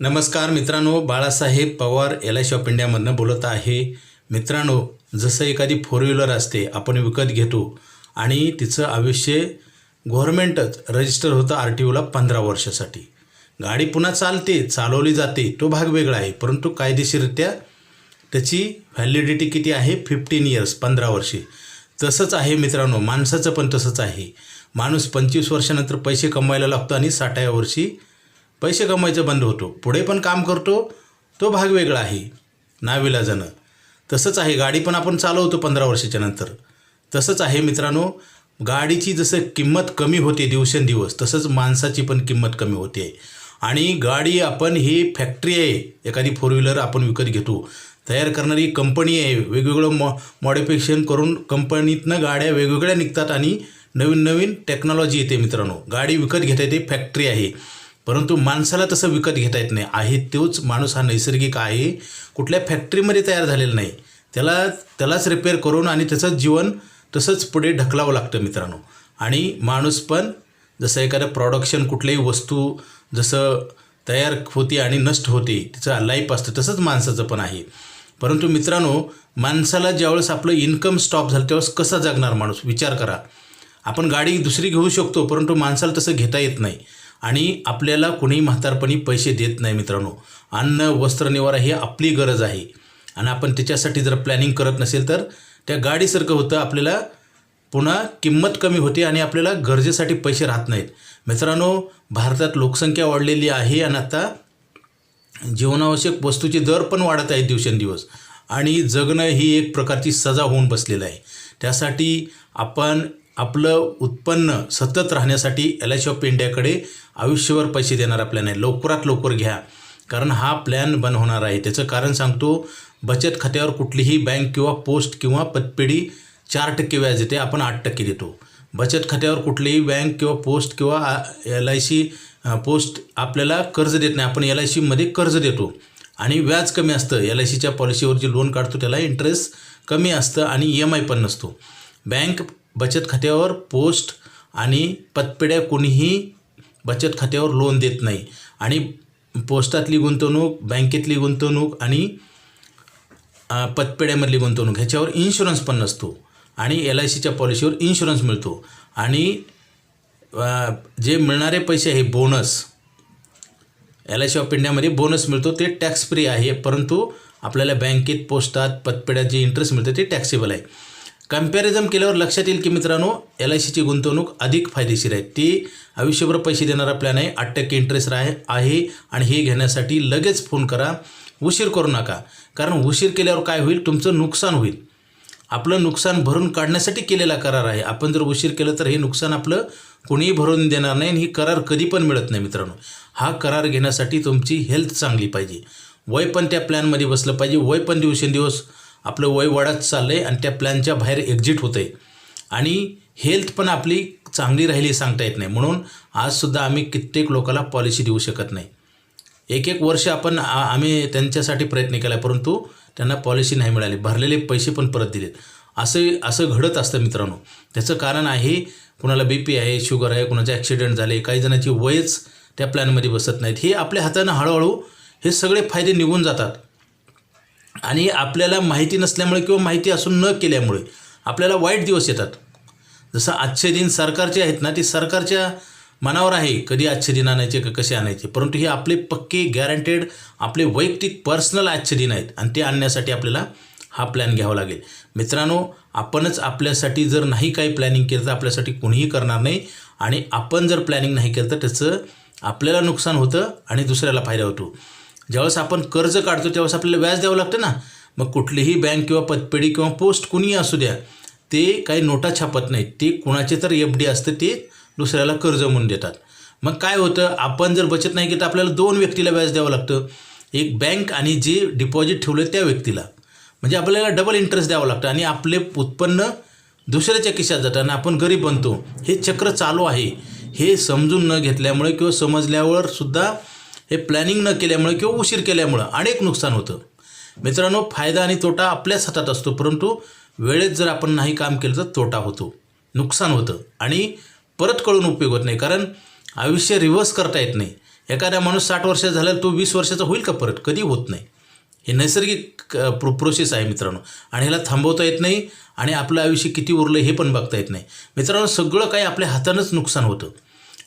नमस्कार मित्रांनो Balasaheb Pawar L I shop इंडियामधनं बोलत आहे. मित्रांनो जसं एखादी फोर व्हीलर असते आपण विकत घेतो आणि तिचं आयुष्य गव्हर्मेंटच रजिस्टर होतं आर टी ओला पंधरा वर्षासाठी. गाडी पुन्हा चालते चालवली जाते तो भाग वेगळा आहे. परंतु कायदेशीररित्या त्याची व्हॅलिडिटी किती आहे? फिफ्टीन इयर्स पंधरा वर्षे. तसंच आहे मित्रांनो माणसाचं पण तसंच आहे. माणूस पंचवीस वर्षानंतर पैसे कमवायला लागतो आणि साठाव्या वर्षी पैसे कमवायचं बंद होतो. पुढे पण काम करतो तो भाग वेगळा आहे. नाविलाजानं तसंच आहे गाडी पण आपण चालवतो पंधरा वर्षाच्या नंतर. तसंच आहे मित्रांनो गाडीची जसं किंमत कमी होते दिवसेंदिवस तसंच माणसाची पण किंमत कमी होते. आणि गाडी आपण ही फॅक्टरी आहे एखादी फोर व्हीलर आपण विकत घेतो. तयार करणारी कंपनी आहे वेगवेगळं मॉ मॉडिफिकेशन करून कंपनीतनं गाड्या वेगवेगळ्या निघतात आणि नवीन नवीन टेक्नॉलॉजी येते मित्रांनो. गाडी विकत घेता येते फॅक्टरी आहे. परंतु माणसाला तसं विकत घेता येत नाही. आहे तोच माणूस हा नैसर्गिक आहे. कुठल्या फॅक्टरीमध्ये तयार झालेला नाही. त्याला त्यालाच रिपेअर करून आणि त्याचं जीवन तसंच पुढे ढकलावं लागतं मित्रांनो. आणि माणूस पण जसं एखादं प्रॉडक्शन कुठल्याही वस्तू जसं तयार होते आणि नष्ट होते तिचं लाईफ असतं तसंच माणसाचं पण आहे. परंतु मित्रांनो माणसाला ज्यावेळेस आपलं इन्कम स्टॉप झालं त्यावेळेस कसा जगणार माणूस? विचार करा. आपण गाडी दुसरी घेऊ शकतो परंतु माणसाला तसं घेता येत नाही. आणि आपल्याला कुणीही म्हातारपणी पैसे देत नाही मित्रांनो. अन्न वस्त्र निवारा ही आपली गरज आहे. आणि आपण त्याच्यासाठी जर प्लॅनिंग करत नसेल तर त्या गाडीसारखं होतं आपल्याला पुन्हा किंमत कमी होते आणि आपल्याला गरजेसाठी पैसे राहत नाहीत. मित्रांनो भारतात लोकसंख्या वाढलेली आहे आणि आता जीवनावश्यक वस्तूचे दर पण वाढत आहेत दिवसेंदिवस. आणि जगणं ही एक प्रकारची सजा होऊन बसलेलं आहे. त्यासाठी आपण आपलं उत्पन्न सतत राहण्यासाठी एल आय ऑफ इंडियाकडे आयुष्यभर पैसे देणारा प्लॅन आहे लवकरात लवकर घ्या. कारण हा प्लॅन बंद होणार आहे. त्याचं कारण सांगतो बचत खात्यावर कुठलीही बँक किंवा पोस्ट किंवा पतपेढी चार टक्के व्याज देते आपण आठ टक्के देतो. बचत खात्यावर कुठलीही बँक किंवा पोस्ट किंवा एल आय सी पोस्ट आपल्याला कर्ज देत नाही. आपण एल आय सीमध्ये कर्ज देतो. आणि व्याज कमी असतं. एल आय सीच्या पॉलिसीवर जे लोन काढतो त्याला इंटरेस्ट कमी असतं आणि ई एम आय पण नसतो. बँक बचत खात्यावर पोस्ट आणि पतपेढ्या कोणीही बचत खात्यावर लोन देत नाही. आणि पोस्टातली गुंतवणूक बँकेतली गुंतवणूक आणि पतपेढ्यामधली गुंतवणूक ह्याच्यावर इन्शुरन्स पण नसतो. आणि एल आय सीच्या पॉलिसीवर इन्शुरन्स मिळतो. आणि जे मिळणारे पैसे आहे bonus L I C of इंडियामध्ये बोनस मिळतो ते टॅक्स फ्री आहे. परंतु आपल्याला बँकेत पोस्टात पतपेढ्यात जे इंटरेस्ट मिळतं ते टॅक्सेबल आहे. कंपॅरिझन केल्यावर लक्षात येईल की मित्रांनो एल आय सीची गुंतवणूक अधिक फायदेशीर आहे. ती आयुष्यभर पैसे देणारा प्लॅन आहे आठ टक्के इंटरेस्ट आहे आहे आणि हे घेण्यासाठी लगेच फोन करा. उशीर करू नका. कारण उशीर केल्यावर काय होईल? तुमचं नुकसान होईल. आपलं नुकसान भरून काढण्यासाठी केलेला करार आहे. आपण जर उशीर केलं तर हे नुकसान आपलं कोणीही भरून देणार नाही आणि ही करार कधी पण मिळत नाही मित्रांनो. हा करार घेण्यासाठी तुमची हेल्थ चांगली पाहिजे. वय पण त्या प्लॅनमध्ये बसलं पाहिजे. वय पण दिवसेंदिवस आपलं वय वाढत चाललं आहे आणि त्या प्लॅनच्या बाहेर एक्झिट होतं आहे आणि हेल्थ पण आपली चांगली राहिली सांगता येत नाही. म्हणून आजसुद्धा आम्ही कित्येक लोकाला पॉलिसी देऊ शकत नाही. एक एक वर्ष आपण आम्ही त्यांच्यासाठी प्रयत्न केला परंतु त्यांना पॉलिसी नाही मिळाली. भरलेले पैसे पण परत दिलेत. असे असं घडत असतं मित्रांनो. त्याचं कारण आहे कुणाला बी पी आहे शुगर आहे कुणाचे ॲक्सिडेंट झाले काही जणांची वयच त्या प्लॅनमध्ये बसत नाहीत. हे आपल्या हातानं हळूहळू हे सगळे फायदे निघून जातात. आणि आपल्याला माहिती नसल्यामुळे किंवा माहिती असून न केल्यामुळे आपल्याला वाईट दिवस येतात. जसं आजचे दिन सरकारचे आहेत ना ते सरकारच्या मनावर आहे कधी आजचे दिन आणायचे का कसे आणायचे. परंतु हे आपले पक्के गॅरंटेड आपले वैयक्तिक पर्सनल आजचे दिन आहेत. आणि ते आणण्यासाठी आपल्याला हा प्लॅन घ्यावा लागेल. मित्रांनो आपणच आपल्यासाठी जर नाही काही प्लॅनिंग केलं तर आपल्यासाठी कोणीही करणार नाही. आणि आपण जर प्लॅनिंग नाही केलं तर त्याचं आपल्याला नुकसान होतं आणि दुसऱ्याला फायदा होतो. ज्यावेळेस आपण कर्ज काढतो त्यावेळेस आपल्याला व्याज द्यावं लागतं ना. मग कुठलीही बँक किंवा पतपेढी किंवा पोस्ट कुणीही असू द्या ते काही नोटा छापत नाहीत. ते कुणाचे तर एफ डी असतं ते दुसऱ्याला कर्ज म्हणून देतात. मग काय होतं आपण जर बचत नाही केली तर आपल्याला दोन व्यक्तीला व्याज द्यावं लागतं. एक बँक आणि जे डिपॉझिट ठेवलं त्या व्यक्तीला. म्हणजे आपल्याला डबल इंटरेस्ट द्यावं लागतं आणि आपले उत्पन्न दुसऱ्याच्या खिशात जातं आणि आपण गरीब बनतो. हे चक्र चालू आहे. हे समजून न घेतल्यामुळे किंवा समजल्यावर सुद्धा हे प्लॅनिंग न केल्यामुळे किंवा उशीर केल्यामुळं अनेक नुकसान होतं. मित्रांनो फायदा आणि तोटा आपल्याच हातात असतो परंतु वेळेत जर आपण नाही काम केलं तर तोटा होतो नुकसान होतं आणि परत कळून उपयोग होत नाही. कारण आयुष्य रिव्हर्स करता येत नाही. एखादा माणूस साठ वर्ष झाला तो वीस वर्षाचा होईल का परत? कधी होत नाही. हे नैसर्गिक प्रो प्रोसेस आहे मित्रांनो. आणि ह्याला थांबवता येत नाही आणि आपलं आयुष्य किती उरलं हे पण बघता येत नाही. मित्रांनो सगळं काही आपल्या हातानंच नुकसान होतं.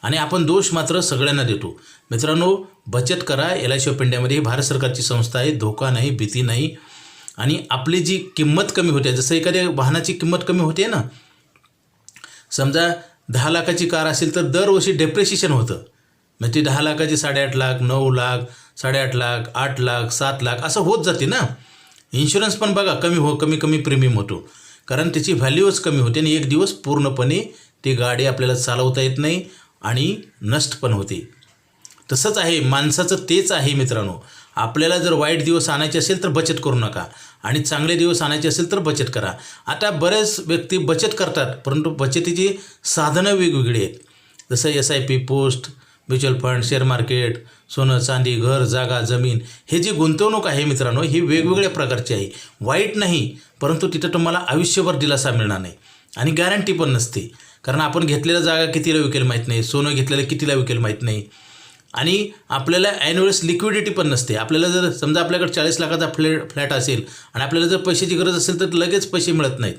आणि आपण दोष मात्र सगळ्यांना देतो. मित्रांनो बचत करा. एल आय सी ऑफ इंडियामध्ये ही भारत सरकारची संस्था आहे. धोका नाही भीती नाही. आणि आपली जी किंमत कमी होते जसं एखाद्या वाहनाची किंमत कमी होते ना. समजा दहा लाखाची कार असेल तर दरवर्षी डेप्रेशिएशन होतं. मग ती दहा लाखाची साडेआठ लाख नऊ लाख साडेआठ लाख आठ लाख सात लाख असं होत जाते ना. इन्शुरन्स पण बघा कमी हो कमी कमी प्रीमियम होतो. कारण त्याची व्हॅल्यूच कमी होते आणि एक दिवस पूर्णपणे ती गाडी आपल्याला चालवता येत नाही. आणि नष्ट पण होते. तसंच आहे माणसाचं तेच आहे मित्रांनो. आपल्याला जर वाईट दिवस आणायचे असेल तर बचत करू नका. आणि चांगले दिवस आणायचे असेल तर बचत करा. आता बरेच व्यक्ती बचत करतात परंतु बचतीची साधनं वेगवेगळी आहेत. जसं S I P post mutual fund share market सोनं चांदी घर जागा जमीन हे जी गुंतवणूक आहे मित्रांनो ही वेगवेगळ्या प्रकारची आहे. वाईट नाही परंतु तिथं तुम्हाला आयुष्यभर दिलासा मिळणार नाही. आणि गॅरंटी पण नसते. कारण आपण घेतलेल्या जागा कितीला विकेल माहीत नाही सोनं घेतलेलं कितीला विकेल माहीत नाही. आणि आपल्याला ॲन्युअल्स लिक्विडिटी पण नसते. आपल्याला जर समजा आपल्याकडे चाळीस लाखाचा फ्लॅट फ्लॅट असेल आणि आपल्याला जर पैशाची गरज असेल तर लगेच पैसे मिळत नाहीत.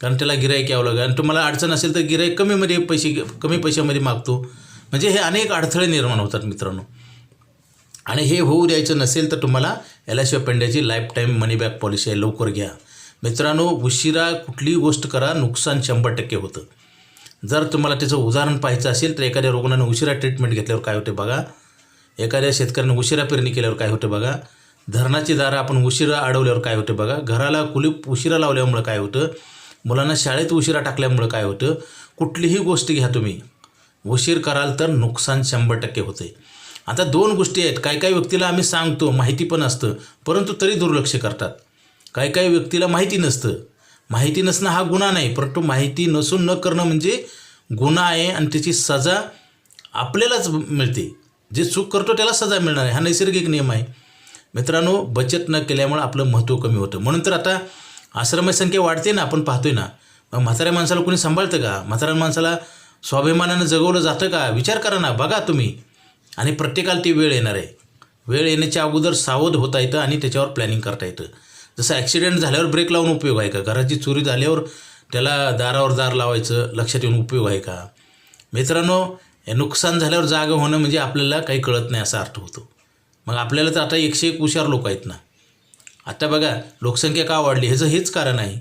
कारण त्याला गिराईक यावं लागेल. आणि तुम्हाला अडचण असेल तर गिराईक कमीमध्ये पैसे कमी पैशामध्ये मागतो. म्हणजे हे अनेक अडथळे निर्माण होतात मित्रांनो. आणि हे होऊ द्यायचं नसेल तर तुम्हाला L I C life time money back policy आहे. लवकर घ्या. मित्रांनो उशिरा कुठलीही गोष्ट करा नुकसान शंभर टक्के होतं. जर तुम्हाला त्याचं उदाहरण पाहायचं असेल तर एखाद्या रुग्णाने उशिरा ट्रीटमेंट घेतल्यावर काय होते बघा? एखाद्या शेतकऱ्यानं उशिरा पेरणी केल्यावर काय होते बघा? धरणाची दारं आपण उशिरा अडवल्यावर काय होते बघा? घराला कुलीप उशिरा लावल्यामुळं काय होतं? मुलांना शाळेत उशिरा टाकल्यामुळं काय होतं? कुठलीही गोष्ट घ्या तुम्ही. उशीर कराल तर नुकसान शंभर टक्के होते. आता दोन गोष्टी आहेत. काही काही व्यक्तीला आम्ही सांगतो माहिती पण असतं परंतु तरी दुर्लक्ष करतात. काही काही व्यक्तीला माहिती नसतं. माहिती नसणं हा गुन्हा नाही परंतु माहिती नसून न करणं म्हणजे गुन्हा आहे आणि त्याची सजा आपल्यालाच मिळते. जे चूक करतो त्याला सजा मिळणार आहे. हा नैसर्गिक नियम आहे. मित्रांनो बचत न केल्यामुळे आपलं महत्त्व कमी होतं. म्हणून तर आता आश्रमाची संख्या वाढते ना आपण पाहतोय ना. मग म्हाताऱ्या माणसाला कोणी सांभाळतं का? म्हाताऱ्या माणसाला स्वाभिमानानं जगवलं जातं का? विचार करा ना बघा तुम्ही. आणि प्रत्येकाला ती वेळ येणार आहे. वेळ येण्याच्या अगोदर सावध होता येतं आणि त्याच्यावर प्लॅनिंग करता येतं. जसं ॲक्सिडेंट झाल्यावर ब्रेक लावून उपयोग आहे का? घराची चोरी झाल्यावर त्याला दारावर दार लावायचं लक्षात येऊन उपयोग आहे का? मित्रांनो नुकसान झाल्यावर जाग होणं म्हणजे आपल्याला काही कळत नाही असा अर्थ होतो. मग आपल्याला तर आता एकशे एक हुशार लोक आहेत ना? आता बघा लोकसंख्या का वाढली? ह्याचं हेच कारण आहे.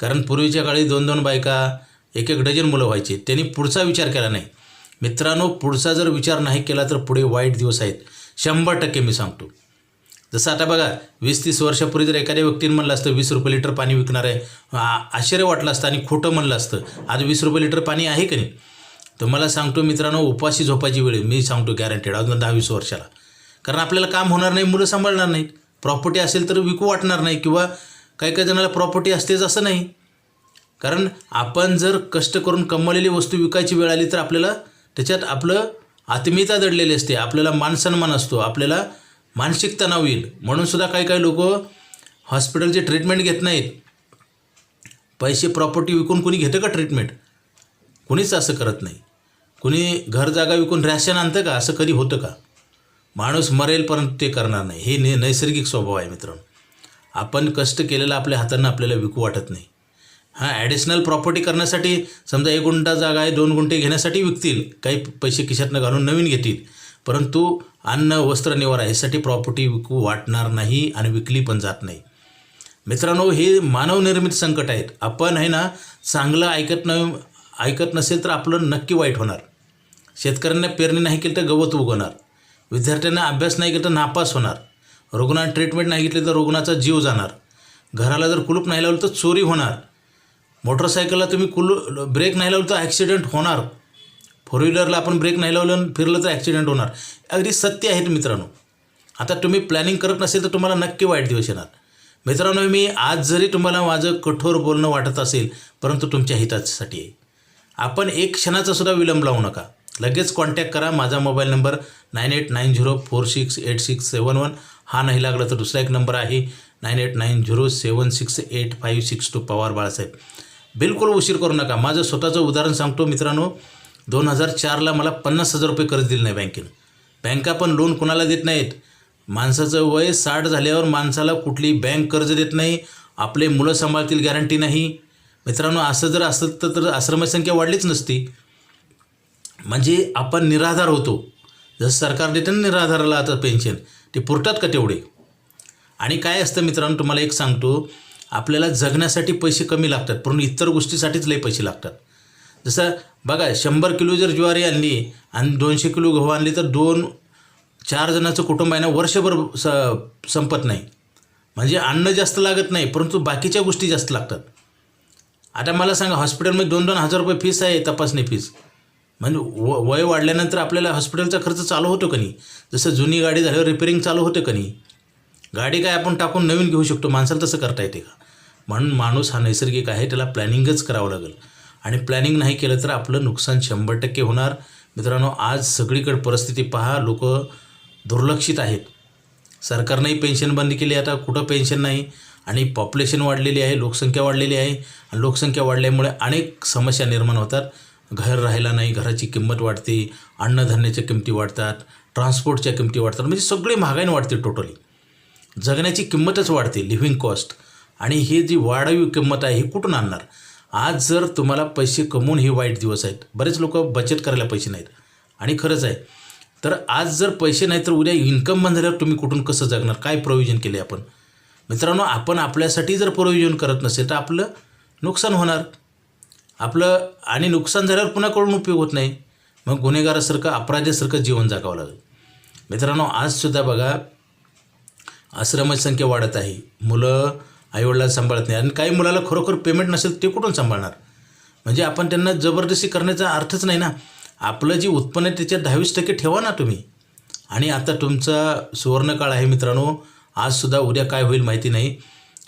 कारण पूर्वीच्या काळी दोन दोन बायका एक एक डझन मुलं व्हायची. त्यांनी पुढचा विचार केला नाही. मित्रांनो पुढचा जर विचार नाही केला तर पुढे वाईट दिवस आहेत. शंभर टक्के मी सांगतो. जसं आता बघा वीस तीस वर्षापूर्वी जर एखाद्या व्यक्तीने म्हणलं असतं वीस रुपये लिटर पाणी विकणार आहे. आश्चर्य वाटलं असतं आणि खोटं म्हणलं असतं. आज वीस रुपये लिटर पाणी आहे का नाही? तर मला सांगतो मित्रांनो उपाशी झोपायची वेळ आहे. मी सांगतो गॅरंटेड अजून दहा वीस वर्षाला. कारण आपल्याला काम होणार नाही मुलं सांभाळणार नाहीत. प्रॉपर्टी असेल तर विकू वाटणार नाही किंवा काही काही जणाला प्रॉपर्टी असतेच असं नाही. कारण आपण जर कष्ट करून कमवलेली वस्तू विकायची वेळ आली तर आपल्याला त्याच्यात आपलं आत्मीयता दडलेली असते. आपल्याला मानसन्मान असतो. आपल्याला मानसिक तणाव येईल. म्हणून सुद्धा काही काही लोक हॉस्पिटलचे ट्रीटमेंट घेत नाहीत. पैसे प्रॉपर्टी विकून कोणी घेतं का ट्रीटमेंट? कोणीच असं करत नाही. कुणी घर जागा विकून रॅशन आणतं का? असं कधी होतं का? माणूस मरेल परंतु ते करणार नाही. हे ने नैसर्गिक स्वभाव आहे मित्रांनो. आपण कष्ट केलेलं आपल्या हातांना आपल्याला विकू वाटत नाही. हां ॲडिशनल प्रॉपर्टी करण्यासाठी समजा एक गुंठा जागा आहे दोन गुंठे घेण्यासाठी विकतील. काही पैसे खिशातनं घालून नवीन घेतील. परंतु अन्न वस्त्र निवारा यासाठी प्रॉपर्टी विकू वाटणार नाही आणि विकली पण जात नाही. मित्रांनो हे मानवनिर्मित संकट आहेत. आपण आहे ना चांगलं ऐकत न ऐकत नसेल तर आपलं नक्की वाईट होणार. शेतकऱ्यांना पेरणी नाही केली तर गवत उगवणार. विद्यार्थ्यांना अभ्यास नाही केला तर नापास होणार. रुग्णांना ट्रीटमेंट नाही घेतली तर रुग्णाचा जीव जाणार. घराला जर कुलूप नाही लावलं तर चोरी होणार. मोटरसायकलला तुम्ही कुलू ब्रेक नाही लावलं तर ॲक्सिडेंट होणार. फोर व्हीलरला आपण ब्रेक नाही लावलं फिरलं तर ॲक्सिडेंट होणार. अगदी सत्य आहेत मित्रांनो. आता तुम्ही प्लॅनिंग करत नसेल तर तुम्हाला नक्की वाईट दिवस येणार. मित्रांनो मी आज जरी तुम्हाला माझं कठोर बोलणं वाटत असेल परंतु तुमच्या हितासाठी. आहे आपण एक क्षणाचा सुद्धा विलंब लावू नका. लगेच कॉन्टॅक्ट करा. माझा mobile number nine eight nine zero four six eight six seven one हा नाही लागला तर दुसरा एक नंबर आहे. Nine eight nine zero seven six eight five six two Pawar Balasaheb. बिलकुल उशीर करू नका. माझं स्वतःचं उदाहरण सांगतो मित्रांनो. दोन हजार चारला मला पन्नास हजार रुपये कर्ज दिलं नाही बँकेनं. बँका पण लोन कोणाला देत नाहीत? माणसाचं वय साठ झाल्यावर माणसाला कुठली बँक कर्ज देत नाही आपले मुलं सांभाळतील गॅरंटी नाही. मित्रांनो असं जर असतं तर तर संख्या वाढलीच नसती. म्हणजे आपण निराधार होतो. जसं सरकार देतं ना निराधाराला आता पेन्शन ते पुरतात का तेवढे? आणि काय असतं मित्रांनो तुम्हाला एक सांगतो आपल्याला जगण्यासाठी पैसे कमी लागतात परंतु इतर गोष्टीसाठीच लई पैसे लागतात. जसं बघा शंभर किलो जर ज्वारी आणली आणि दोनशे किलो गहू आणली तर दोन चार जणांचं कुटुंब आहे ना वर्षभर स संपत नाही. म्हणजे अन्न जास्त लागत नाही परंतु बाकीच्या गोष्टी जास्त लागतात. आता मला सांगा हॉस्पिटलमध्ये दोन दोन हजार रुपये फीस आहे तपासणी फीस म्हणजे व वय वाढल्यानंतर आपल्याला हॉस्पिटलचा खर्च चालू होतो का नाही? जसं जुनी गाडी झाल्यावर रिपेरिंग चालू होतं का नाही? गाडी काय आपण टाकून नवीन घेऊ शकतो माणसाला तसं करता येते का? म्हणून माणूस हा नैसर्गिक आहे त्याला प्लॅनिंगच करावं लागेल. आणि प्लॅनिंग नाही केलं तर आपलं नुकसान शंभर टक्के होणार. मित्रांनो आज सगळीकडे परिस्थिती पहा लोक दुर्लक्षित आहेत. सरकारनंही पेन्शन बंद केली आता कुठं पेन्शन नाही? आणि पॉप्युलेशन वाढलेली आहे लोकसंख्या वाढलेली आहे. आणि लोकसंख्या वाढल्यामुळे अनेक समस्या निर्माण होतात. घर राहायला नाही घराची किंमत वाढते अन्नधान्याच्या किमती वाढतात ट्रान्सपोर्टच्या किमती वाढतात. म्हणजे सगळी महागाईने वाढते टोटली जगण्याची किंमतच वाढते लिव्हिंग कॉस्ट आणि ही जी वाढवी किंमत आहे ही कुठून आणणार? आज जर तुम्हाला पैसे कमवून हे वाईट दिवस आहेत बरेच लोक बचत करायला पैसे नाहीत. आणि खरंच आहे. तर आज जर पैसे नाही तर उद्या इन्कम बंद झाल्यावर तुम्ही कुठून कसं जगणार? काय प्रयोजन केले आपण? मित्रांनो आपण आपल्यासाठी जर प्रयोजन करत नसेल तर आपलं नुकसान होणार. आपलं आणि नुकसान झाल्यावर पुन्हा कळून उपयोग होत नाही? मग गुन्हेगारासारखं अपराध्यासारखं जीवन जगावं लागेल. मित्रांनो आजसुद्धा बघा आश्रमसंख्या वाढत आहे. मुलं आईवडिला सांभाळत नाही. आणि काही मुलाला खरोखर पेमेंट नसेल ते कुठून सांभाळणार? म्हणजे आपण त्यांना जबरदस्ती करण्याचा अर्थच नाही ना. आपलं जे उत्पन्न आहे त्याच्यात दहावीस टक्के ठेवा ना तुम्ही. आणि आता तुमचा सुवर्णकाळ आहे मित्रांनो. आजसुद्धा उद्या काय होईल माहिती नाही.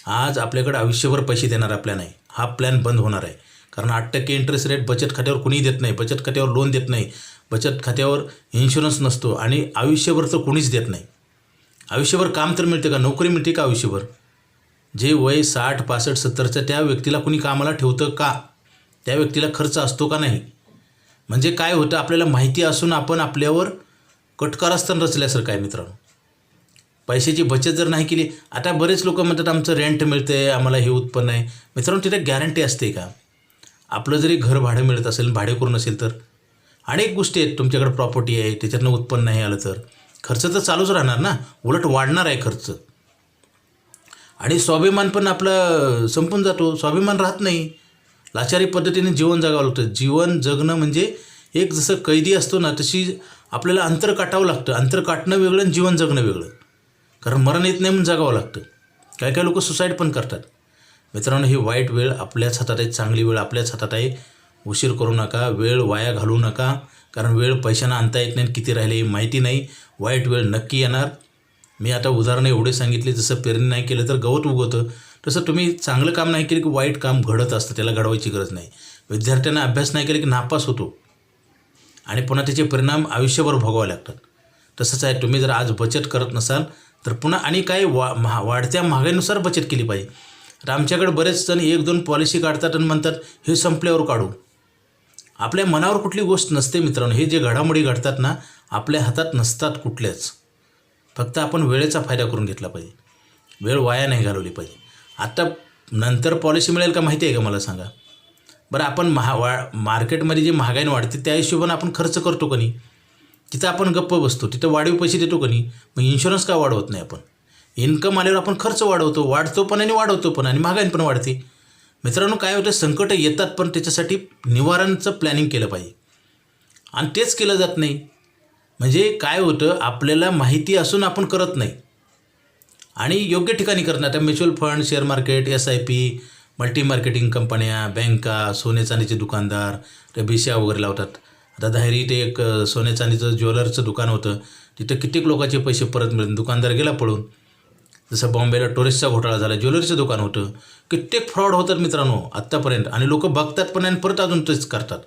आज आपल्याकडे आयुष्यभर पैसे देणार आपल्या नाही. हा प्लॅन बंद होणार आहे. कारण आठ टक्के इंटरेस्ट रेट बचत खात्यावर कुणीही देत नाही. बचत खात्यावर लोन देत नाही. बचत खात्यावर इन्शुरन्स नसतो. आणि आयुष्यभर तर कुणीच देत नाही. आयुष्यभर काम तर मिळते का? नोकरी मिळते का आयुष्यभर? जे वय साठ पासष्ट सत्तरचं त्या व्यक्तीला कुणी कामाला ठेवतं का? त्या व्यक्तीला खर्च असतो का नाही? म्हणजे काय होतं? आपल्याला माहिती असून आपण आपल्यावर कटकारस्थान रचल्यासारखं आहे मित्रांनो. पैशाची बचत जर नाही केली आता बरेच लोक म्हणतात आमचं रेंट मिळतं आहे आम्हाला हे उत्पन्न आहे. मित्रांनो तिथे गॅरंटी असते का? आपलं जरी घर भाडं मिळत असेल भाडेकरून असेल तर. अनेक गोष्टी आहेत तुमच्याकडे प्रॉपर्टी आहे त्याच्यातनं उत्पन्न नाही आलं तर. खर्च तर चालूच राहणार ना? उलट वाढणार आहे खर्च. आणि स्वाभिमान पण आपलं संपून जातो. स्वाभिमान राहत नाही. लाचारी पद्धतीने जीवन जगावं लागतं. जीवन जगणं म्हणजे एक जसं कैदी असतो ना तशी आपल्याला अंतर काटावं लागतं. अंतर काटणं वेगळं आणि जीवन जगणं वेगळं. कारण मरण येत नाही म्हणून जगावं लागतं. काही काही लोक सुसाईड पण करतात. मित्रांनो ही वाईट वेळ आपल्याच हातात आहे. चांगली वेळ आपल्याच हातात आहे. उशीर करू नका. वेळ वाया घालवू नका. कारण वेळ पैशानं आणता येत नाही किती राहिले माहिती नाही. वाईट वेळ नक्की येणार. मी आता उदाहरणं एवढे सांगितले जसं पेरणी नाही केलं तर गवत उगवतं. तसं तुम्ही चांगलं काम नाही केलं की वाईट काम घडत असतं त्याला घडवायची गरज नाही. विद्यार्थ्यांना अभ्यास नाही केला की नापास होतो. आणि पुन्हा त्याचे परिणाम आयुष्यभर भोगावे लागतात. तसंच आहे तुम्ही जर आज बचत करत नसाल तर पुन्हा आणि काही वा महा वाढत्या महागाईनुसार बचत केली पाहिजे. तर आमच्याकडे बरेच जण एक दोन पॉलिसी काढतात आणि म्हणतात हे संपल्यावर काढू. आपल्या मनावर कुठली गोष्ट नसते मित्रांनो. हे जे घडामोडी घडतात ना आपल्या हातात नसतात कुठल्याच. फक्त आपण वेळेचा फायदा करून घेतला पाहिजे. वेळ वाया नाही घालवली पाहिजे. आत्ता नंतर पॉलिसी मिळेल का माहिती आहे का मला सांगा? बरं आपण महा वा मार्केटमध्ये जी महागाई वाढते त्या हिशोबाने आपण खर्च करतो का नाही? तिथं आपण गप्प बसतो तिथं वाढीव पैसे देतो का नाही? मग इन्शुरन्स का वाढवत नाही आपण? इन्कम आल्यावर आपण खर्च वाढवतो वाढतो पण आणि वाढवतो पण आणि महागाई पण वाढते. मित्रांनो काय होतं संकटं येतात पण त्याच्यासाठी निवारणचं प्लॅनिंग केलं पाहिजे. आणि तेच केलं जात नाही. म्हणजे काय होतं आपल्याला माहिती असून आपण करत नाही. आणि योग्य ठिकाणी करत नाही. आता mutual fund share market S I P multi marketing कंपन्या बँका सोने चांदीचे दुकानदार रबिशा वगैरे लावतात. आता धायरी ते एक सोने चांदीचं ज्वेलरचं दुकान होतं. तिथं कित्येक लोकांचे पैसे परत मिळत दुकानदार गेला पळून. जसं बॉम्बेला टुरिस्टचा घोटाळा झाला ज्वेलरीचं दुकान होतं. कित्येक फ्रॉड होतात मित्रांनो आत्तापर्यंत. आणि लोक बघतात पण आणि परत अजून तेच करतात.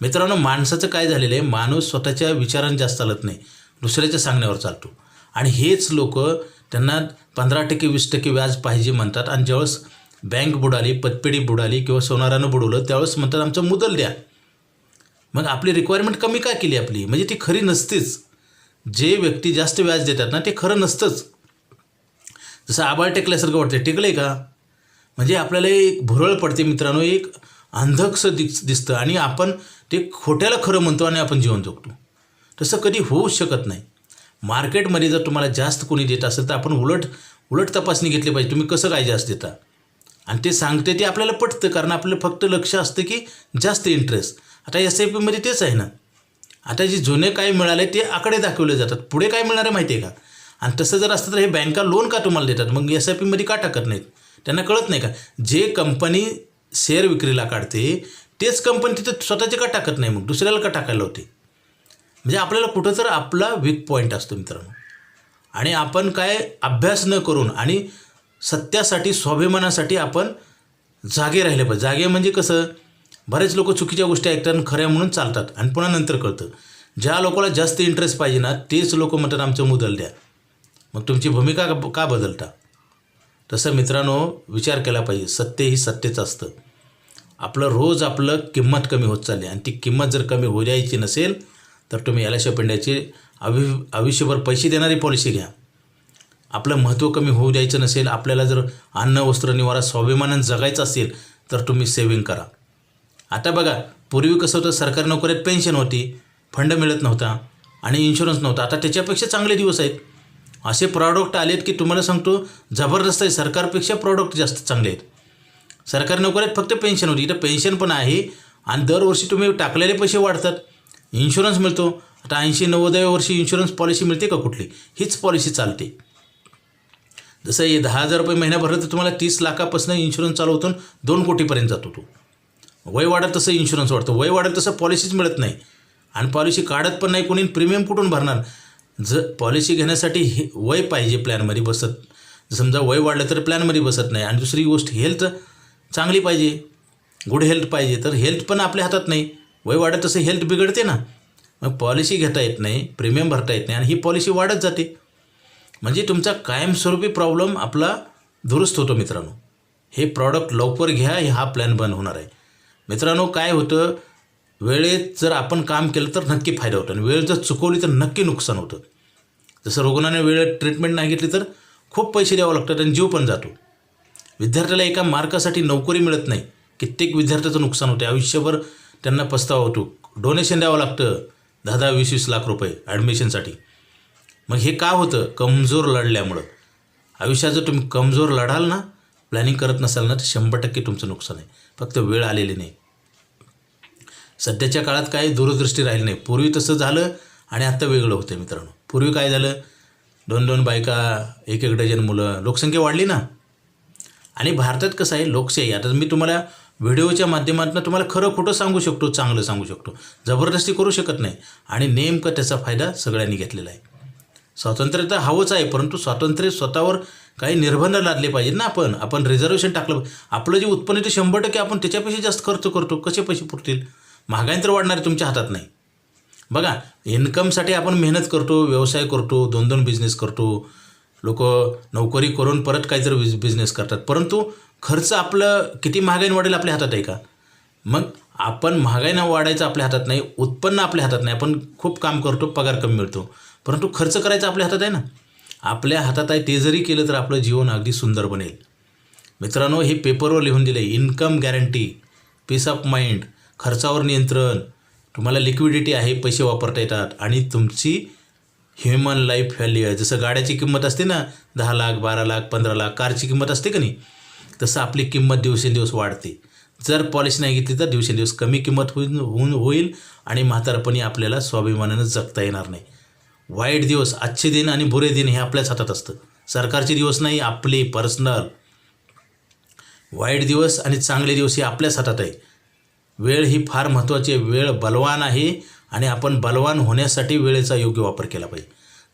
मित्रांनो माणसाचं काय झालेलं आहे? माणूस स्वतःच्या विचारांनी जास्त चालत नाही. दुसऱ्याच्या सांगण्यावर चालतो. आणि हेच लोक त्यांना पंधरा टक्के वीस टक्के व्याज पाहिजे म्हणतात. आणि ज्यावेळेस बँक बुडाली पतपेढी बुडाली किंवा सोनारानं बुडवलं त्यावेळेस म्हणतात आमचं मुदल द्या. मग आपली रिक्वायरमेंट कमी का केली आपली? म्हणजे ती खरी नसतेच. जे व्यक्ती जास्त व्याज देतात ना ते खरं नसतंच. जसं आबाळ टेकल्यासारखं वाटतं टेकलं आहे का? म्हणजे आपल्याला एक भुरळ पडते मित्रांनो. एक अंधकसं दिस दिसतं. आणि आपण ते खोट्याला खरं म्हणतो आणि आपण जीवन जगतो. तसं कधी होऊ शकत नाही. मार्केटमध्ये जर तुम्हाला जास्त कोणी देत असेल तर आपण उलट उलट तपासणी घेतली पाहिजे. तुम्ही कसं काय जास्त देता? आणि ते सांगते ते आपल्याला पटतं कारण आपलं फक्त लक्ष असतं की जास्त इंटरेस्ट आता एस आय पीमध्ये तेच आहे ना. आता जे जुने काय मिळाले ते आकडे दाखवले जातात. पुढे काय मिळणार आहे माहिती आहे का? आणि तसं जर असतं तर हे बँका लोन का तुम्हाला देतात? मग एस आय पीमध्ये का टाकत नाहीत? त्यांना कळत नाही का? जे कंपनी शेअर विक्रीला काढते तेच कंपनी तिथं स्वतःचे का टाकत नाही मग? दुसऱ्याला का टाकायला होते म्हणजे आपल्याला कुठं तर आपला वीक पॉईंट असतो मित्रांनो. आणि आपण काय अभ्यास न करून आणि सत्यासाठी स्वाभिमानासाठी आपण जागे राहिले पाहिजे. जागे म्हणजे कसं? बरेच लोक चुकीच्या गोष्टी ऐकतात आणि खऱ्या म्हणून चालतात आणि पुन्हा नंतर कळतं. ज्या लोकांना जास्त इंटरेस्ट पाहिजे ना तेच लोक म्हणतात आमचं मुदल द्या. मग तुमची भूमिका का- का बदलता? तसं मित्रांनो विचार केला पाहिजे. सत्य ही सत्यच असतं. आपलं रोज आपलं किंमत कमी होत चालली आणि ती किंमत जर कमी होऊ द्यायची नसेल तर तुम्ही एल आय पेंड्याची आवि आयुष्यभर पैसे देणारी पॉलिसी घ्या. आपलं महत्त्व कमी होऊ द्यायचं नसेल आपल्याला जर अन्न वस्त्र निवारा स्वाभिमानानं जगायचं असेल तर तुम्ही सेविंग करा. आता बघा पूर्वी कसं होतं सरकारी नोकरीत पेन्शन होती फंड मिळत नव्हता आणि इन्शुरन्स नव्हता. आता त्याच्यापेक्षा चांगले दिवस आहेत. असे प्रॉडक्ट आलेत की तुम्हाला सांगतो जबरदस्त आहे. सरकारपेक्षा प्रॉडक्ट जास्त चांगले आहेत. सरकारी नोकऱ्यात फक्त पेन्शन होती. इथं पेन्शन पण आहे आणि दरवर्षी तुम्ही टाकलेले पैसे वाढतात. इन्शुरन्स मिळतो. आता ऐंशी नव्वदाव्या वर्षी इन्शुरन्स पॉलिसी मिळते का कुठली? हीच पॉलिसी चालते. जसं हे दहा हजार रुपये महिना भरलं तर तुम्हाला तीस लाखापासून इन्शुरन्स चालू होतो दोन कोटीपर्यंत जातो तो. वय वाढत तसं इन्शुरन्स वाढतो. वय वाढत तसं पॉलिसीच मिळत नाही. आणि पॉलिसी काढत पण नाही कोणी प्रीमियम कुठून भरणार? ज पॉलिसी घेण्यासाठी हे वय पाहिजे प्लॅनमध्ये बसत. समजा वय वाढलं तर प्लॅनमध्ये बसत नाही. आणि दुसरी गोष्ट हेल्थ चांगली पाहिजे गुड हेल्थ पाहिजे तर हेल्थ पण आपल्या हातात नाही. वय वाढत तसं हेल्थ बिघडते ना. मग पॉलिसी घेता येत नाही प्रीमियम भरता येत नाही आणि ही पॉलिसी वाढत जाते. म्हणजे तुमचा कायमस्वरूपी प्रॉब्लेम आपला दुरुस्त होतो मित्रांनो. हे प्रॉडक्ट लवकर घ्या हा प्लॅन बंद होणार आहे. मित्रांनो काय होतं? वेळेत जर आपण काम केलं तर नक्की फायदा होतो आणि वेळ जर चुकवली तर नक्की नुकसान होतं. जसं रुग्णाने वेळेत ट्रीटमेंट नाही घेतली तर खूप पैसे द्यावं लागतात आणि जीव पण जातो. विद्यार्थ्याला एका मार्कासाठी नोकरी मिळत नाही. कित्येक विद्यार्थ्याचं नुकसान होते. आयुष्यभर त्यांना पस्तावा होतो. डोनेशन द्यावं लागतं. दहा दहा वीस वीस लाख रुपये ॲडमिशनसाठी. मग हे का होतं? कमजोर लढल्यामुळं. आयुष्यात जर तुम्ही कमजोर लढाल ना प्लॅनिंग करत नसाल ना तर शंभर टक्के तुमचं नुकसान आहे. फक्त वेळ आलेली नाही. सध्याच्या काळात काही दूरदृष्टी राहिली नाही. पूर्वी तसं झालं आणि आत्ता वेगळं होतं मित्रांनो. पूर्वी काय झालं? दोन दोन बायका एक एक डझन मुलं. लोकसंख्या वाढली ना. आणि भारतात कसं आहे लोकशाही आता मी तुम्हाला व्हिडिओच्या माध्यमातून तुम्हाला खरं खोटं सांगू शकतो चांगलं सांगू शकतो. जबरदस्ती करू शकत नाही. आणि नेमकं त्याचा फायदा सगळ्यांनी घेतलेला आहे. स्वातंत्र्य तर हवंच आहे परंतु स्वातंत्र्य स्वतःवर काही निर्बंध लादले पाहिजेत ना आपण. आपण रिझर्वेशन टाकलं आपलं जे उत्पन्न ते शंभर टक्के आपण त्याच्यापेक्षा जास्त खर्च करतो. कसे पैसे पुरतील? महागाई तर वाढणार आहे तुमच्या हातात नाही. बघा इन्कमसाठी आपण मेहनत करतो व्यवसाय करतो दोन दोन बिझनेस करतो. लोक नोकरी करून परत काहीतरी बिझ बिझनेस करतात. परंतु खर्च आपलं किती महागाईनं वाढेल आपल्या हातात आहे का? मग आपण महागाईनं वाढायचं आपल्या हातात नाही उत्पन्न आपल्या हातात नाही आपण खूप काम करतो पगार कमी मिळतो. परंतु खर्च करायचा आपल्या हातात आहे ना? आपल्या हातात आहे ते जरी केलं तर आपलं जीवन अगदी सुंदर बनेल. मित्रांनो हे पेपरवर लिहून दिले income guarantee peace of mind खर्चावर नियंत्रण. तुम्हाला लिक्विडिटी आहे पैसे वापरता येतात आणि तुमची ह्युमन लाईफ व्हॅल्यू आहे जसं गाड्याची किंमत असते ना दहा लाख बारा लाख पंधरा लाख कारची किंमत असते का नाही? तसं आपली किंमत दिवसेंदिवस वाढते. जर पॉलिसी नाही घेतली तर दिवसेंदिवस कमी किंमत होईल होऊन होईल आणि म्हातारपणी आपल्याला स्वाभिमानानं जगता येणार नाही. वाईट दिवस आजचे दिन आणि बुरे दिन हे आपल्याच हातात असतं. सरकारचे दिवस नाही आपले पर्सनल वाईट दिवस आणि चांगले दिवस हे आपल्याच हातात आहे. वेळ ही फार महत्त्वाची आहे. वेळ बलवान आहे. आणि आपण बलवान होण्यासाठी वेळेचा योग्य वापर केला पाहिजे.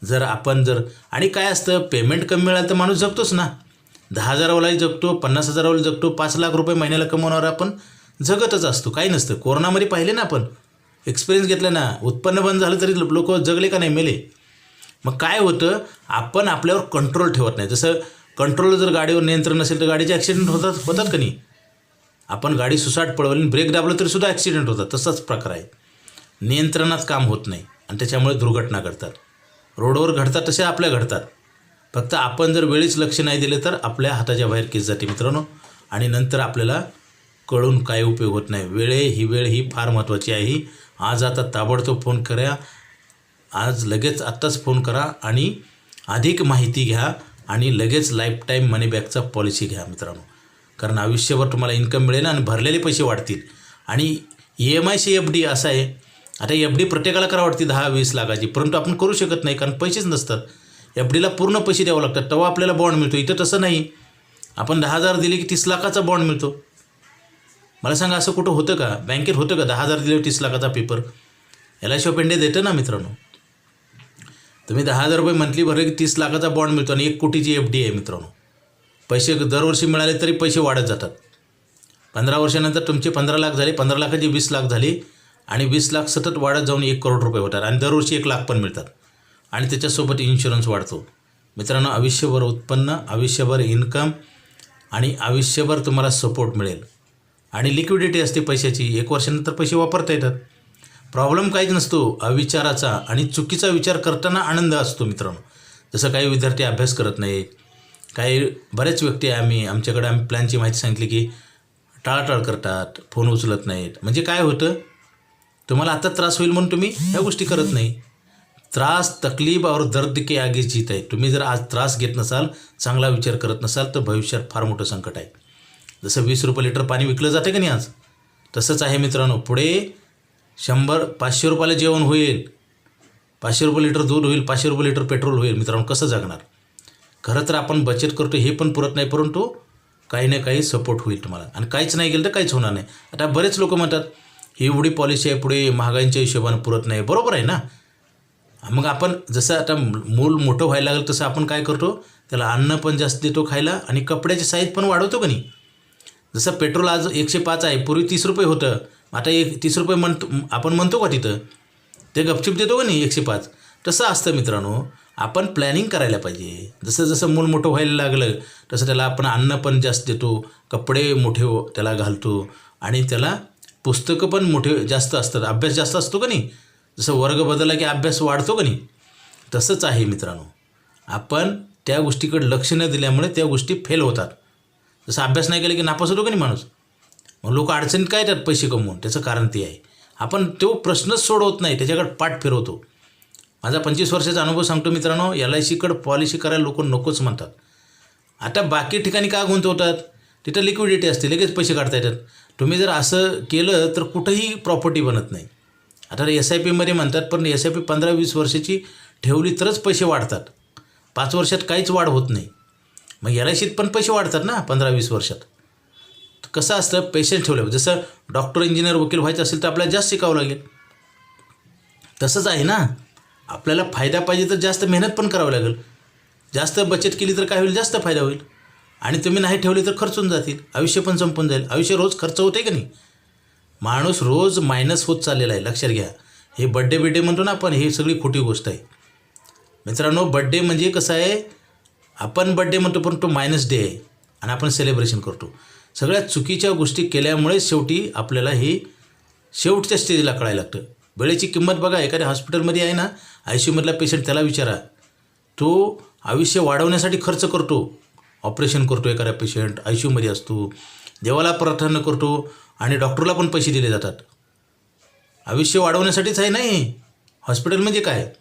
जर आपण जर आणि काय असतं पेमेंट कमी मिळालं तर माणूस जगतोच ना. दहा हजारावालाही जगतो पन्नास हजारावाला जगतो पाच लाख रुपये महिन्याला कमवणारा आपण जगतच असतो. काही नसतं. कोरोनामध्ये पाहिले ना आपण. एक्सपिरियन्स घेतला ना. उत्पन्न बंद झालं तरी लोक जगले का नाही मेले. मग काय होतं आपण आपल्यावर कंट्रोल ठेवत नाही. जसं कंट्रोल जर गाडीवर नियंत्रण नसेल तर गाडीचे ॲक्सिडेंट होतात होतात का नाही? आपण गाडी सुसाट पळवली ब्रेक दाबलं तरीसुद्धा ॲक्सिडेंट होतात. तसाच प्रकार आहे. नियंत्रणात काम होत नाही आणि त्याच्यामुळे दुर्घटना घडतात. रोडवर घडतात तसे आपल्या घडतात. फक्त आपण जर वेळीच लक्ष नाही दिलं तर आपल्या हाताच्या बाहेर केस जाते मित्रांनो. आणि नंतर आपल्याला कळून काय उपयोग होत नाही. वेळे ही वेळ ही फार महत्त्वाची आहे. आज आता ताबडतोब फोन करा. आज लगेच आत्ताच फोन करा आणि अधिक माहिती घ्या आणि लगेच लाईफ टाईम मनी बॅकचा पॉलिसी घ्या मित्रांनो. कारण आयुष्यभर तुम्हाला इन्कम मिळेल आणि भरलेले पैसे वाढतील. आणि ई एम आयशी एफ डी असा आहे. आता एफ डी प्रत्येकाला करावं वाटते दहा वीस लाखाची. परंतु आपण करू शकत नाही कारण पैसेच नसतात. एफ डीला पूर्ण पैसे द्यावं लागतात. तेव्हा आपल्याला बॉन्ड मिळतो. इथं तसं नाही. आपण दहा हजार दिले की तीस लाखाचा बॉन्ड मिळतो. मला सांगा असं कुठं होतं का? बँकेत होतं का? दहा हजार दिले तीस लाखाचा paper L I C of India देतं ना मित्रांनो? तुम्ही दहा हजार रुपये मंथली भरले की तीस लाखाचा बॉन्ड मिळतो आणि एक कोटीची एफ डी आहे मित्रांनो. पैसे दरवर्षी मिळाले तरी पैसे वाढत जातात. पंधरा वर्षानंतर तुमचे पंधरा लाख झाले पंधरा लाखाचे वीस लाख झाले. आणि वीस लाख सतत वाढत जाऊन एक करोड रुपये होतात. आणि दरवर्षी एक लाख पण मिळतात. आणि त्याच्यासोबत इन्शुरन्स वाढतो. मित्रांनो आयुष्यभर उत्पन्न आयुष्यभर इन्कम आणि आयुष्यभर तुम्हाला सपोर्ट मिळेल. आणि लिक्विडिटी असते पैशाची. एक वर्षानंतर पैसे वापरता येतात. प्रॉब्लेम काहीच नसतो. अविचाराचा आणि चुकीचा विचार करताना आनंद असतो मित्रांनो. जसं काही विद्यार्थी अभ्यास करत नाहीत. काही बरेच व्यक्ती आम्ही. आमच्याकडे आम्ही प्लॅनची माहिती सांगितली की टाळाटाळ करतात. फोन उचलत नाहीत. म्हणजे काय होतं? तुम्हाला आता त्रास होईल म्हणून तुम्ही ह्या गोष्टी करत नाही. त्रास तकलीफ और दर्द के आगे जीत आहे. तुम्ही जर आज त्रास घेत नसाल चांगला विचार करत नसाल तर भविष्यात फार मोठं संकट आहे. जसं वीस रुपये लिटर पाणी विकलं जाते का नाही आज? तसंच आहे मित्रांनो. पुढे शंभर पाचशे रुपयाला जेवण होईल. पाचशे रुपये लिटर दूध होईल पाचशे रुपये लिटर पेट्रोल होईल. मित्रांनो कसं जगणार? खरं तर आपण बचत करतो हे पण पुरत नाही परंतु काही ना काही सपोर्ट होईल तुम्हाला. आणि काहीच नाही गेलं तर काहीच होणार नाही. आता बरेच लोक म्हणतात एवढी पॉलिसी आहे पुढे महागाईंच्या हिशोबानं पुरत नाही. बरोबर आहे ना? मग आपण जसं आता मूल मोठं व्हायला लागलं तसं आपण काय करतो? त्याला अन्न पण जास्त देतो खायला आणि कपड्याची साईज पण वाढवतो का नाही? जसं पेट्रोल आज एकशे पाच आहे पूर्वी तीस रुपये होतं. आता एक तीस रुपये म्हणतो आपण म्हणतो का तिथं? ते गपचिप देतो का नाही एकशे पाच? तसं असतं मित्रांनो. आपण प्लॅनिंग करायला पाहिजे. जसं जसं मूल मोठं व्हायला लागलं तसं त्याला आपण अन्न पण जास्त देतो कपडे मोठे हो-, त्याला घालतो आणि त्याला पुस्तकं पण मोठे जास्त असतात. अभ्यास जास्त असतो का नाही? जसं वर्ग बदलला की अभ्यास वाढतो का नाही? तसंच आहे मित्रांनो. आपण त्या गोष्टीकडे लक्ष न दिल्यामुळे त्या गोष्टी फेल होतात. जसं अभ्यास नाही केला की नापास होतो का नाही माणूस? मग लोक अडचणीत काय येतात पैसे कमवून? त्याचं कारण ते आहे. आपण तो प्रश्नच सोडवत नाही त्याच्याकडे पाठ फिरवतो. माझा पंचवीस वर्षाचा अनुभव सांगतो मित्रांनो एल आय सीकडं पॉलिसी करायला लोक नकोच म्हणतात. आता बाकी ठिकाणी का गुंतवतात? तिथं लिक्विडिटी असते लगेच पैसे काढता येतात. तुम्ही जर असं केलं तर कुठंही प्रॉपर्टी बनत नाही. आता एस आय पीमध्ये म्हणतात पण एस आय पी पंधरा वीस वर्षाची ठेवली तरच पैसे वाढतात. पाच वर्षात काहीच वाढ होत नाही. मग एल आय सीत पण पैसे वाढतात ना पंधरा वीस वर्षात. कसं असतं पेशंट ठेवलं जसं डॉक्टर इंजिनियर वकील व्हायचं असेल तर आपल्याला जास्त शिकावं लागेल. तसंच आहे ना. आपल्याला फायदा पाहिजे तर जास्त मेहनत पण करावी लागेल. जास्त बचत केली तर काय होईल? जास्त फायदा होईल. आणि तुम्ही नाही ठेवले तर खर्चून जातील. आयुष्य पण संपून जाईल. आयुष्य रोज खर्च होते का नाही? माणूस रोज मायनस होत चाललेला आहे. लक्षात घ्या. हे बड्डे बिड्डे म्हणतो ना आपण हे सगळी खोटी गोष्ट आहे. मित्रांनो बड्डे म्हणजे कसं आहे? आपण बड्डे म्हणतो पण तो मायनस डे आहे. आणि आपण सेलिब्रेशन करतो. सगळ्या चुकीच्या गोष्टी केल्यामुळे शेवटी आपल्याला हे शेवटच्या स्टेजला कळायला लागतं. वेळेची किंमत बघा. एखाद्या हॉस्पिटलमध्ये आहे ना आय सी यूमधला पेशंट त्याला विचारा. तो आयुष्य वाढवण्यासाठी खर्च करतो. ऑपरेशन करतो एखादा पेशंट आय सी यूमध्ये असतो. देवाला प्रार्थना करतो आणि डॉक्टरला पण पैसे दिले जातात. आयुष्य वाढवण्यासाठीच आहे नाही हॉस्पिटल म्हणजे काय?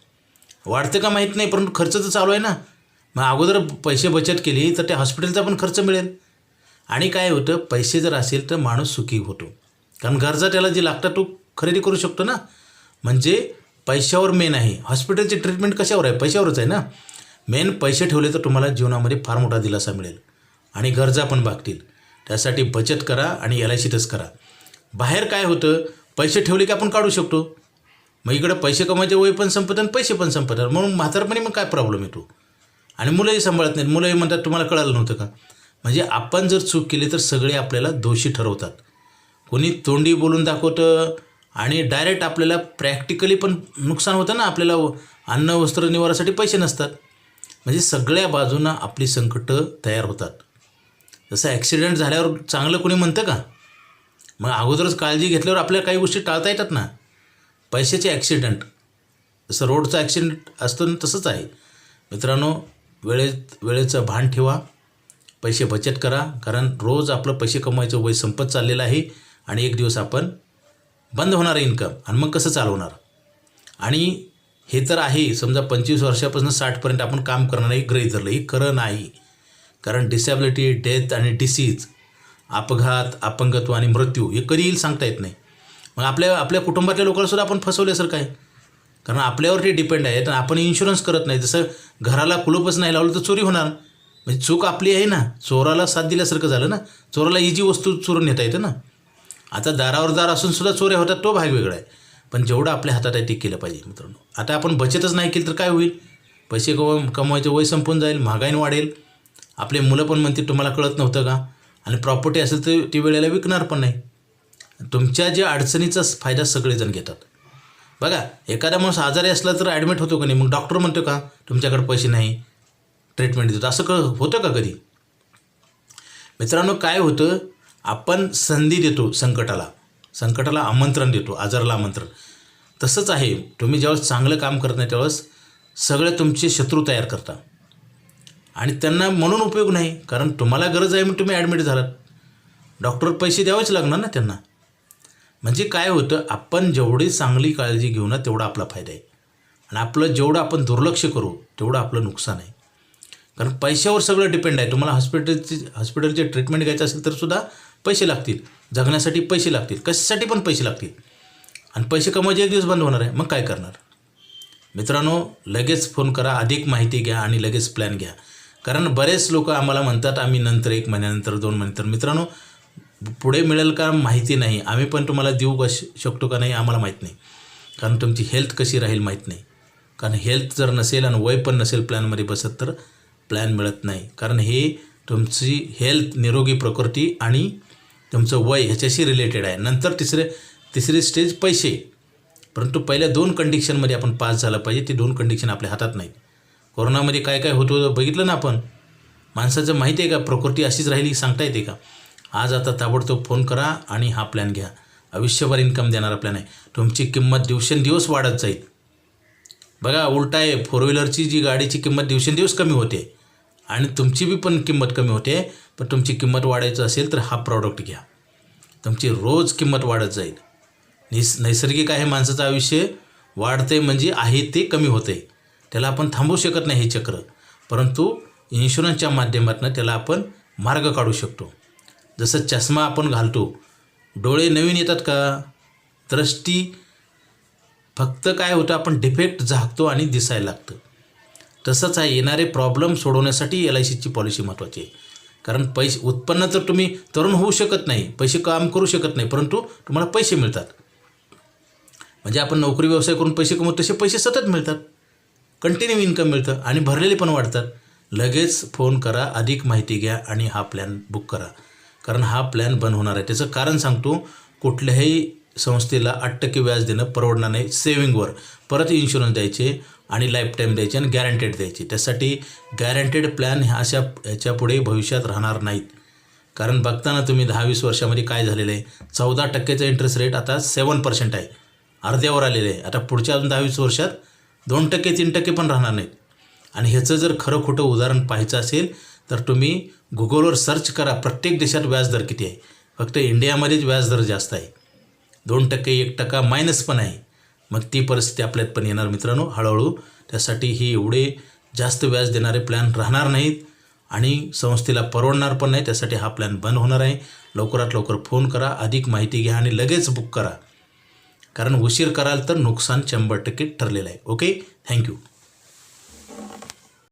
वाढतं का माहीत नाही परंतु खर्च तर चालू आहे ना. मग अगोदर पैसे बचत केली तर त्या हॉस्पिटलचा पण खर्च मिळेल. आणि काय होतं पैसे जर असेल तर माणूस सुखी होतो. कारण गरजा त्याला जे लागतात तो खरेदी करू शकतो ना. म्हणजे पैशावर मेन आहे. हॉस्पिटलची ट्रीटमेंट कशावर आहे? पैशावरच आहे ना. मेन पैसे ठेवले तर तुम्हाला जीवनामध्ये फार मोठा दिलासा मिळेल. आणि गरजा पण भागतील. त्यासाठी बचत करा आणि एल आय सीतच करा. बाहेर काय होतं? पैसे ठेवले की आपण काढू शकतो. मग इकडं पैसे कमायचे वय पण संपत आणि पैसे पण संपतात म्हणून म्हातारपणी मग काय प्रॉब्लेम येतो? आणि मुलंही सांभाळत नाहीत. मुलंही म्हणतात तुम्हाला कळालं नव्हतं का? म्हणजे आपण जर चूक केली तर सगळे आपल्याला दोषी ठरवतात. कोणी तोंडी बोलून दाखवतं आणि डायरेक्ट आपल्याला प्रॅक्टिकली पण नुकसान होतं ना आपल्याला. अन्न वस्त्र निवारासाठी पैसे नसतात. म्हणजे सगळ्या बाजूनं आपली संकटं तयार होतात. जसं ॲक्सिडेंट झाल्यावर चांगलं कोणी म्हणतं का? मग अगोदरच काळजी घेतल्यावर आपल्याला काही गोष्टी टाळता येतात ना? पैशाचे ॲक्सिडेंट जसं रोडचा ॲक्सिडेंट असतो ना तसंच आहे. मित्रांनो वेळेत वेळेचं भान ठेवा. पैसे बचत करा. कारण रोज आपलं पैसे कमवायचं वय संपत चाललेलं आहे आणि एक दिवस आपण बंद होणार आहे इन्कम आणि मग कसं चालवणार? आणि हे तर आहे. समजा पंचवीस वर्षापासून साठपर्यंत आपण काम करणार नाही गृहीत धरलं. हे खरं नाही. कारण डिसॅबिलिटी डेथ आणि डिसीज अपघात अपंगत्व आणि मृत्यू हे कधी येईल सांगता येत नाही. मग आपल्या आपल्या कुटुंबातल्या लोकांनासुद्धा आपण फसवल्यासारखं आहे कारण आपल्यावरती डिपेंड आहे. तर आपण इन्शुरन्स करत नाही. जसं घराला कुलूपच नाही लावलं तर चोरी होणार. म्हणजे चूक आपली आहे ना. चोराला साथ दिल्यासारखं झालं ना. चोराला इजी वस्तू चोरून नेता येतं ना. आता दारावर दार असूनसुद्धा चोऱ्या होतात. तो भाग वेगळा आहे. पण जेवढं आपल्या हातात आहे ते केलं पाहिजे मित्रांनो. आता आपण बचतच नाही केली तर काय होईल? पैसे कम कमवायचे वय संपून जाईल महागाईन वाढेल. आपले मुलं पण म्हणतील तुम्हाला कळत नव्हतं का? आणि प्रॉपर्टी असेल तर ती वेळेला विकणार पण नाही. तुमच्या ज्या अडचणीचा फायदा सगळेजण घेतात. बघा एखादा माणूस आजारी असला तर ॲडमिट होतो का नाही? मग डॉक्टर म्हणतो का तुमच्याकडे पैसे नाही ट्रीटमेंट देतो. असं क होतं का कधी? मित्रांनो काय होतं? आपण संधी देतो संकटाला. संकटाला आमंत्रण देतो आजाराला आमंत्रण. तसंच आहे तुम्ही ज्यावेळेस चांगलं काम करत नाही त्यावेळेस सगळे तुमचे शत्रू तयार करता. आणि त्यांना म्हणून उपयोग नाही कारण तुम्हाला गरज आहे म्हणून तुम्ही ॲडमिट झालात. डॉक्टर पैसे द्यावेच लागणार ना त्यांना. म्हणजे काय होतं आपण जेवढी चांगली काळजी घेऊ ना तेवढा आपला फायदा आहे. आणि आपलं जेवढं आपण दुर्लक्ष करू तेवढं आपलं नुकसान आहे. कारण पैशावर सगळं डिपेंड आहे. तुम्हाला हॉस्पिटलची हॉस्पिटलचे ट्रीटमेंट घ्यायचं असेल तर सुद्धा पैसे लागतील. जगण्यासाठी पैसे लागतील. कशासाठी पण पैसे लागतील. आणि पैसे कमवायचे एक दिवस बंद होणार आहे. मग काय करणार? मित्रांनो लगेच फोन करा. अधिक माहिती घ्या आणि लगेच प्लॅन घ्या. कारण बरेच लोक आम्हाला म्हणतात आम्ही नंतर एक महिन्यानंतर दोन महिन्यानंतर. मित्रांनो पुढे मिळेल का माहिती नाही. आम्ही पण तुम्हाला देऊ कश शकतो का नाही आम्हाला माहीत नाही. कारण तुमची हेल्थ कशी राहील माहीत नाही. कारण हेल्थ जर नसेल आणि वय पण नसेल प्लॅनमध्ये बसत तर प्लॅन मिळत नाही. कारण हे तुमची हेल्थ निरोगी प्रकृती आणि तुमचं वय ह्याच्याशी रिलेटेड आहे. नंतर तिसरे तिसरी स्टेज पैसे. परंतु पहिल्या दोन कंडिशनमध्ये आपण पास झालं पाहिजे. ते दोन कंडिशन आपल्या हातात नाहीत. कोरोनामध्ये काय काय होतं बघितलं ना आपण? माणसाचं माहिती आहे का? प्रकृती अशीच राहिली सांगता येते का? आज आता ताबडतोब फोन करा आणि हा प्लॅन घ्या. आयुष्यभर इन्कम देणारा प्लॅन आहे. तुमची किंमत दिवसेंदिवस वाढत जाईल. बघा उलटा आहे फोर व्हीलरची जी गाडीची किंमत दिवसेंदिवस कमी होते. आणि तुमची बी पण किंमत कमी होते पण तुमची किंमत वाढायचं असेल तर हा प्रॉडक्ट घ्या. तुमची रोज किंमत वाढत जाईल. निस नैसर्गिक आहे माणसाचं आयुष्य वाढते म्हणजे आहे ते कमी होते त्याला आपण थांबवू शकत नाही हे चक्र. परंतु इन्शुरन्सच्या माध्यमातून त्याला आपण मार्ग काढू शकतो. जसं चष्मा आपण घालतो. डोळे नवीन येतात का? दृष्टी फक्त काय होतं आपण डिफेक्ट झाकतो आणि दिसायला लागतं. तसंच आहे येणारे प्रॉब्लेम सोडवण्यासाठी एल आय सीची पॉलिसी महत्त्वाची आहे. कारण पैसे उत्पन्न तर तुम्ही तरुण होऊ शकत नाही पैसे काम करू शकत नाही परंतु तुम्हाला पैसे मिळतात. म्हणजे आपण नोकरी व्यवसाय करून पैसे कमवतो तसे पैसे सतत मिळतात. कंटिन्यू इन्कम मिळतं आणि भरलेले पण वाढतात. लगेच फोन करा अधिक माहिती घ्या आणि हा प्लॅन बुक करा. कारण हा प्लॅन बंद होणार आहे. त्याचं कारण सांगतो कुठल्याही संस्थेला आठ टक्के व्याज देणं परवडणार नाही सेविंगवर परत इन्शुरन्स द्यायचे आणि लाईफ टाईम द्यायची आणि गॅरंटेड द्यायची. त्यासाठी गॅरंटेड प्लॅन ह्या अशा ह्याच्यापुढे भविष्यात राहणार नाहीत. कारण बघताना तुम्ही दहा वीस वर्षामध्ये काय झालेलं आहे. चौदा टक्क्याचा इंटरेस्ट रेट आता सेवन पर्सेंट आहे. अर्ध्यावर आलेलं आहे. आता पुढच्या अजून दहा वीस वर्षात दोन टक्के तीन टक्के पण राहणार नाहीत. आणि ह्याचं जर खरं खोटं उदाहरण पाहायचं असेल तर तुम्ही गुगलवर सर्च करा. प्रत्येक देशात व्याजदर किती आहे? फक्त इंडियामध्येच व्याजदर जास्त आहे. दोन टक्के एक टक्का मायनस पण आहे. मग ती परिस्थिती आपल्यात पण येणार मित्रांनो हळूहळू. त्यासाठी ही एवढे जास्त व्याज देणारे प्लॅन राहणार नाहीत आणि संस्थेला परवडणार पण नाही. त्यासाठी हा प्लॅन बंद होणार आहे. लवकरात लवकर फोन करा अधिक माहिती घ्या आणि लगेच बुक करा. कारण उशीर कराल तर नुकसान शंभर टक्के ठरलेलं आहे. Okay thank you